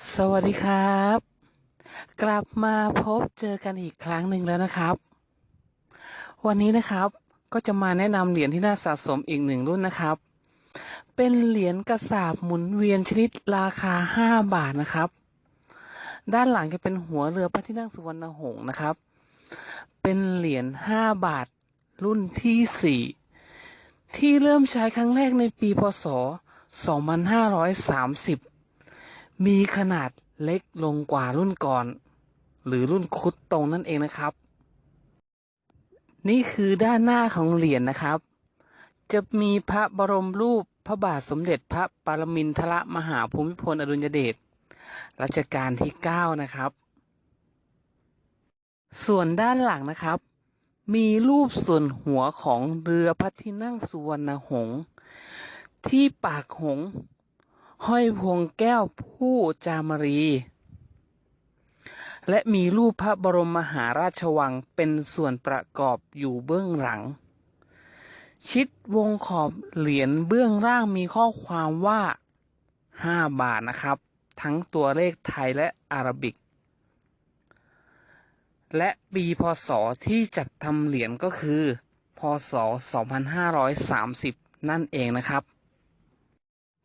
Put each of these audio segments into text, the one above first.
สวัสดีครับ กลับมาพบเจอกันอีกครั้งหนึ่งแล้วนะครับ วันนี้นะครับก็จะมาแนะนำเหรียญที่น่าสะสมอีกหนึ่งรุ่นนะครับ เป็นเหรียญกระสาบหมุนเวียนชนิดราคา 5 บาทนะครับ ด้านหลังจะเป็นหัวเรือพระที่นั่งสุวรรณหงษ์นะครับ เป็นเหรียญ5บาทรุ่นที่ 4 ที่เริ่มใช้ครั้งแรกในปีพศ 2530 มีขนาดเล็กลงกว่ารุ่นก่อน หรือรุ่นคุดตรงนั่นเองนะครับ นี่คือด้านหน้าของเหรียญนะครับ จะมีพระบรมรูปพระบาทสมเด็จพระปรมินทรมหาภูมิพลอดุลยเดชรัชกาลที่ 9 นะครับ ส่วนด้านหลังนะครับ มีรูปส่วนหัวของเรือพระที่นั่งสุวรรณหงษ์ที่ปากหงส์ ห้อยพวงแก้วผู้จามรี และมีรูปพระบรมมหาราชวังเป็นส่วนประกอบอยู่เบื้องหลัง ชิดวงขอบเหรียญเบื้องล่างมีข้อความว่า 5 บาทนะครับ ทั้งตัวเลขไทยและอารบิก และปีพศที่จัดทำเหรียญก็คือ พศ 2530 นั่นเองนะครับ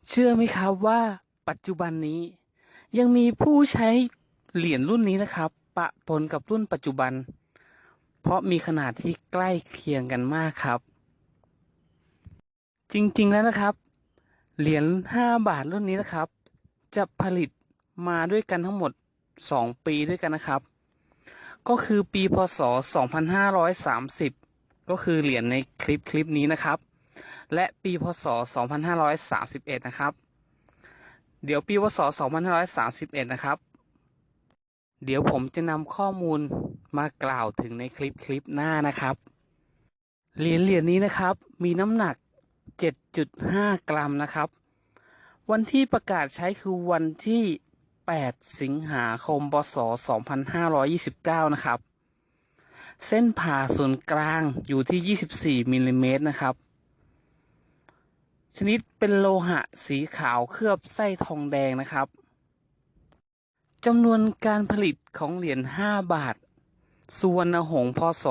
เชื่อไหมครับว่าปัจจุบันนี้ ยังมีผู้ใช้เหรียญรุ่นนี้นะครับ ปะปนกับรุ่นปัจจุบัน เพราะมีขนาดที่ใกล้เคียงกันมากครับ จริงๆแล้วนะครับ เหรียญ5บาทรุ่นนี้นะครับ จะผลิตมาด้วยกันทั้งหมด 2 ปีด้วยกันนะครับ ก็คือปีพศ 2530 ก็คือเหรียญในคลิปคลิปนี้นะครับ และปีพศ 2531 นะครับ เดี๋ยวปีพศ 2531 นะครับ เดี๋ยวผมจะนำข้อมูลมากล่าวถึงในคลิปคลิปหน้านะครับ เหรียญเหรียญนี้นะครับ มีน้ำหนัก 7.5 กรัมนะครับ วันที่ประกาศใช้คือวันที่ 8 สิงหาคม พศ 2529 นะครับเส้นผ่าศูนย์กลางอยู่ที่ 24มิลลิเมตรนะครับ ชนิดเป็นโลหะสีขาวเคลือบไส้ทองแดงนะครับจำนวนการผลิตของเหรียญ 5 บาท สุวรรณหงษ์พศ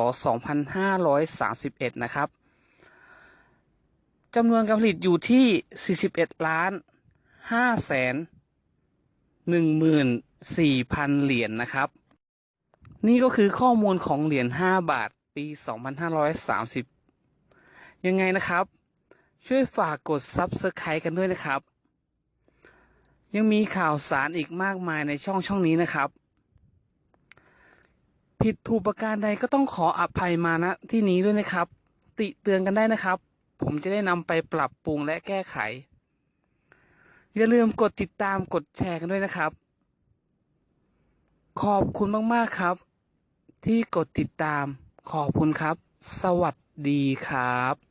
2531 นะครับจำนวนการผลิตอยู่ที่ 41 ล้าน5แสน14,000 เหรียญนะครับ นี่ก็คือข้อมูลของเหรียญ 5 บาท ปี 2530 ยังไงนะครับ ช่วยฝากกด Subscribe กันด้วยนะครับ ยังมีข่าวสารอีกมากมายในช่องช่องนี้นะครับ ผิดถูกประการใดก็ต้องขออภัยมาณที่นี้ด้วยนะครับ ติเตือนกันได้นะครับ ผมจะได้นำไปปรับปรุงและแก้ไข อย่าลืมกดติดตามกดแชร์กันด้วยนะครับ ขอบคุณมากๆครับ ที่กดติดตามขอบคุณครับ สวัสดีครับ